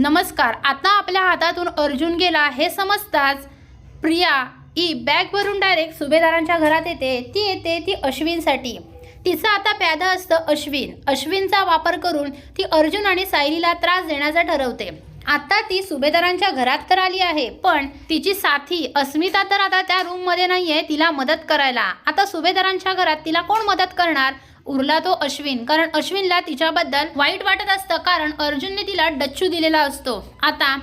नमस्कार आता आपल्या हातातून अर्जुन गेला हे समजताच. प्रिया ही बॅगवरून डायरेक्ट सुभेदारांच्या घरात येते. ती येते ती अश्विनसाठी. तिचं आता प्यादं असतं अश्विन. अश्विनचा वापर करून ती अर्जुन आणि सायलीला त्रास देण्याचं ठरवते. आता ती सुभेदारांच्या घरात तर आली आहे पण तिची साथी अस्मिता तर आता त्या रूममध्ये नाही आहे तिला मदत करायला. आता सुभेदारांच्या घरात तिला कोण मदत करणार? उरला तो अश्विन. कारण अश्विनला तिच्याबद्दल वाईट वाटत असतं कारण अर्जुनने तिला डच्चू दिलेला असतो. आता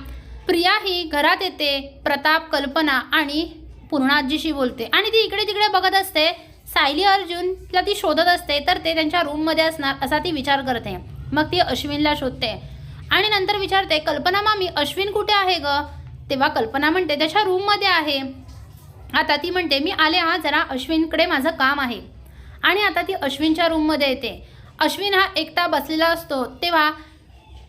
प्रिया ही घरात येते प्रताप कल्पना आणि पूर्णाजीशी बोलते. आणि ती इकडे तिकडे बघत असते. सायली अर्जुनला ती शोधत असते तर ते त्यांच्या रूममध्ये असणार असा ती विचार करते. मग ती अश्विनला शोधते. आणि नंतर विचारते कल्पना मामी अश्विन कुठे आहे ग? तेव्हा कल्पना म्हणते त्याच्या रूममध्ये आहे. आता ती म्हणते मी आले हा जरा अश्विनकडे माझं काम आहे. आणि आता ती अश्विनच्या रूममध्ये येते. अश्विन हा एकटा बसलेला असतो तेव्हा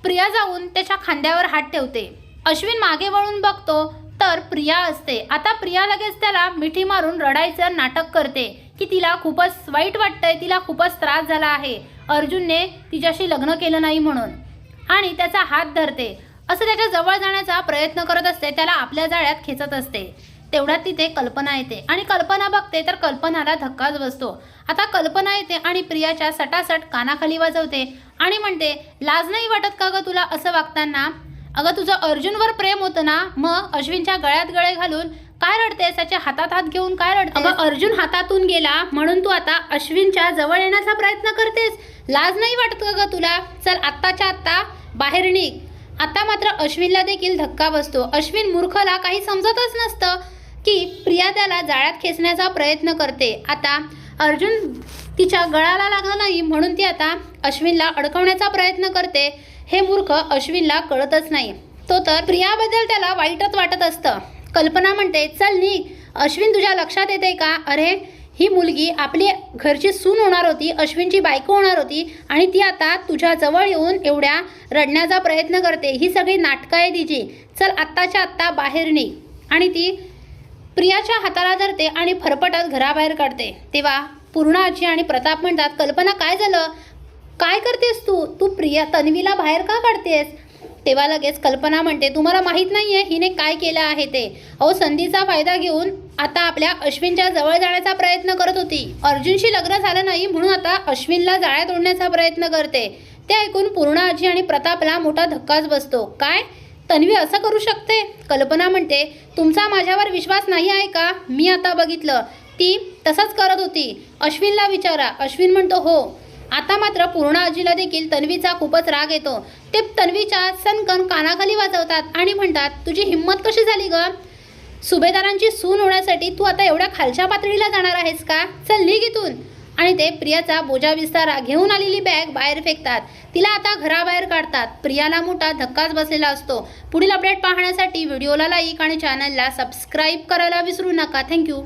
प्रिया जाऊन त्याच्या खांद्यावर हात ठेवते. अश्विन मागे वळून बघतो तर प्रिया असते. आता प्रिया लगेच त्याला मिठी मारून रडायचं नाटक करते की तिला खूपच वाईट वाटतंय तिला खूपच त्रास झाला आहे. अर्जुनने तिच्याशी लग्न केलं नाही म्हणून. आणि त्याचा हात धरते. असं त्याच्याजवळ जाण्याचा प्रयत्न करत असते त्याला आपल्या जाळ्यात खेचत असते. तेवढ्यात तिथे कल्पना येते. आणि कल्पना बघते तर कल्पनाला धक्काच बसतो. आता कल्पना येते आणि प्रियाच्या सटासट कानाखाली वाजवते आणि म्हणते लाज नाही वाटत का ग तुला असं वागताना? अगं तुझं अर्जुनवर प्रेम होतं ना? मग अश्विनच्या गळ्यात गळे घालून काय रडतेस? त्याच्या हातात हात घेऊन काय रडते अगं अर्जुन हातातून गेला म्हणून तू आता अश्विनच्या जवळ येण्याचा प्रयत्न करतेस. लाज नाही वाटत का ग तुला? चल आत्ताच्या आत्ता बाहेर निघ. आता मात्र अश्विनला देखील धक्का बसतो. अश्विन मूर्खला काही समजतच नसतं की प्रिया त्याला जाळ्यात खेचण्याचा प्रयत्न करते. आता अर्जुन तिच्या गळाला लागला नाही म्हणून ती आता अश्विनला अडकवण्याचा प्रयत्न करते. हे मूर्ख अश्विनला कळतच नाही. तो तर प्रियाबद्दल त्याला वाईटच वाटत असतं. कल्पना म्हणते चल नी अश्विन तुझ्या लक्षात येते का? अरे ही मुलगी आपली घरची सून होणार होती अश्विनची बायको होणार होती आणि ती आता तुझ्या जवळ येऊन एवढ्या रडण्याचा प्रयत्न करते. ही सगळी नाटकं आहे तिची. चल आत्ताच्या आत्ता बाहेर निघ. आणि ती प्रियाच्या हाताला धरते आणि फरफटत घराबाहेर काढते. तेव्हा पूर्णा आजी आणि प्रताप म्हणतात कल्पना काय झालं? काय करतेस तू? तू प्रिया तन्वीला बाहेर का काढतेस? तेव्हा लगेच कल्पना म्हणते तुम्हाला माहीत नाही आहे हिने काय केलं आहे ते. अहो संधीचा फायदा घेऊन आता आपल्या अश्विनच्या जवळ जाण्याचा प्रयत्न करत होती. अर्जुनशी लग्न झालं नाही म्हणून आता अश्विनला जाळ्यात ओढण्याचा प्रयत्न करते. ते ऐकून पूर्णाजी आणि प्रतापला मोठा धक्काच बसतो. काय? तन्वी असं करू शकते? कल्पना म्हणते तुमचा माझ्यावर विश्वास नाही आहे का? मी आता बघितलं. ती तसंच करत होती. अश्विनला विचारा. अश्विन म्हणतो हो. आता मात्र पूर्ण आजीला देखील तन्वीचा खूपच राग येतो. ते तन्वीच्या सनकन कानाखाली वाजवतात आणि म्हणतात तुझी हिंमत कशी झाली ग? सुभेदारांची सून होण्यासाठी तू आता एवढ्या खालच्या पातळीला जाणार आहेस का? चल निघ इथून. आणि ते प्रियाचा बोजा विस्तारा घेऊन आलेली बॅग बाहेर फेकतात. तिला आता घराबाहेर काढतात. प्रियाला मोठा धक्काच बसलेला असतो. पुढील अपडेट पाहण्यासाठी व्हिडिओला लाईक आणि चॅनलला सबस्क्राईब करायला विसरू नका. थँक्यू